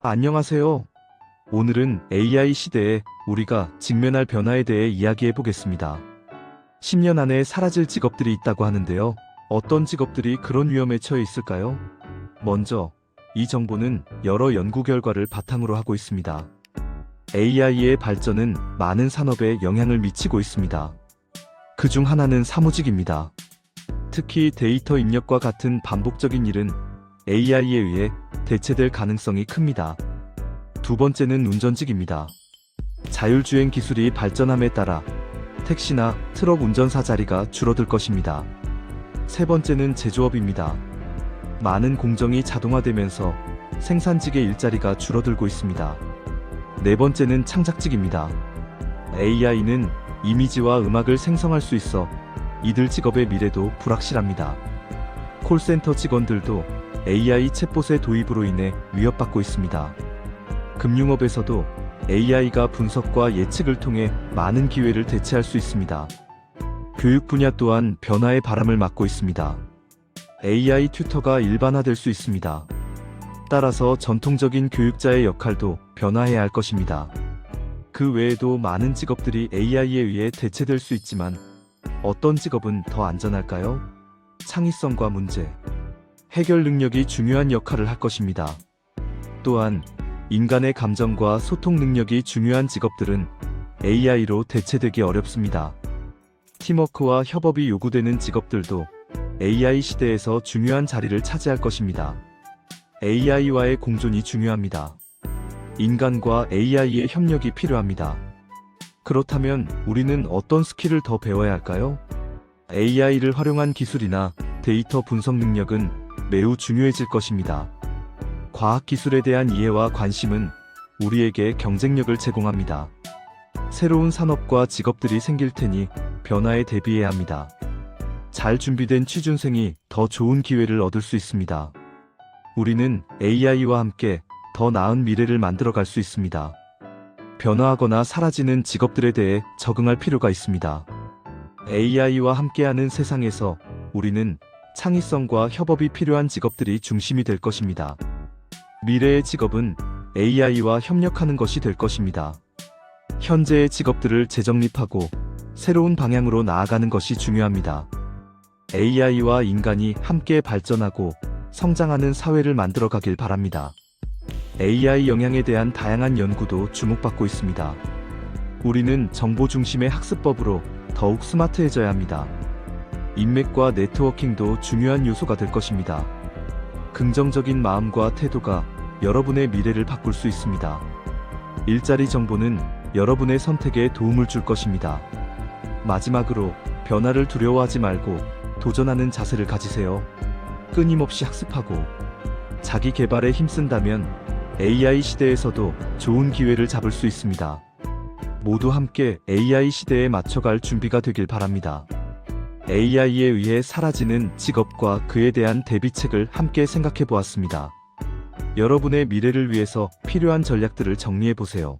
안녕하세요. 오늘은 AI 시대에 우리가 직면할 변화에 대해 이야기해 보겠습니다. 10년 안에 사라질 직업들이 있다고 하는데요. 어떤 직업들이 그런 위험에 처해 있을까요? 먼저, 이 정보는 여러 연구 결과를 바탕으로 하고 있습니다. AI의 발전은 많은 산업에 영향을 미치고 있습니다. 그 중 하나는 사무직입니다. 특히 데이터 입력과 같은 반복적인 일은 AI에 의해 대체될 가능성이 큽니다. 두 번째는 운전직입니다. 자율주행 기술이 발전함에 따라 택시나 트럭 운전사 자리가 줄어들 것입니다. 세 번째는 제조업입니다. 많은 공정이 자동화되면서 생산직의 일자리가 줄어들고 있습니다. 네 번째는 창작직입니다. AI는 이미지와 음악을 생성할 수 있어 이들 직업의 미래도 불확실합니다. 콜센터 직원들도 AI 챗봇의 도입으로 인해 위협받고 있습니다. 금융업에서도 AI가 분석과 예측을 통해 많은 기회를 대체할 수 있습니다. 교육 분야 또한 변화의 바람을 맞고 있습니다. AI 튜터가 일반화될 수 있습니다. 따라서 전통적인 교육자의 역할도 변화해야 할 것입니다. 그 외에도 많은 직업들이 AI에 의해 대체될 수 있지만 어떤 직업은 더 안전할까요? 창의성과 문제, 해결 능력이 중요한 역할을 할 것입니다. 또한 인간의 감정과 소통 능력이 중요한 직업들은 AI로 대체되기 어렵습니다. 팀워크와 협업이 요구되는 직업들도 AI 시대에서 중요한 자리를 차지할 것입니다. AI와의 공존이 중요합니다. 인간과 AI의 협력이 필요합니다. 그렇다면 우리는 어떤 스킬을 더 배워야 할까요? AI를 활용한 기술이나 데이터 분석 능력은 매우 중요해질 것입니다. 과학 기술에 대한 이해와 관심은 우리에게 경쟁력을 제공합니다. 새로운 산업과 직업들이 생길 테니 변화에 대비해야 합니다. 잘 준비된 취준생이 더 좋은 기회를 얻을 수 있습니다. 우리는 AI와 함께 더 나은 미래를 만들어 갈 수 있습니다. 변화하거나 사라지는 직업들에 대해 적응할 필요가 있습니다. AI와 함께하는 세상에서 우리는 창의성과 협업이 필요한 직업들이 중심이 될 것입니다. 미래의 직업은 AI와 협력하는 것이 될 것입니다. 현재의 직업들을 재정립하고 새로운 방향으로 나아가는 것이 중요합니다. AI와 인간이 함께 발전하고 성장하는 사회를 만들어 가길 바랍니다. AI 영향에 대한 다양한 연구도 주목받고 있습니다. 우리는 정보 중심의 학습법으로 더욱 스마트해져야 합니다. 인맥과 네트워킹도 중요한 요소가 될 것입니다. 긍정적인 마음과 태도가 여러분의 미래를 바꿀 수 있습니다. 일자리 정보는 여러분의 선택에 도움을 줄 것입니다. 마지막으로 변화를 두려워하지 말고 도전하는 자세를 가지세요. 끊임없이 학습하고 자기 개발에 힘쓴다면 AI 시대에서도 좋은 기회를 잡을 수 있습니다. 모두 함께 AI 시대에 맞춰갈 준비가 되길 바랍니다. AI에 의해 사라지는 직업과 그에 대한 대비책을 함께 생각해 보았습니다. 여러분의 미래를 위해서 필요한 전략들을 정리해 보세요.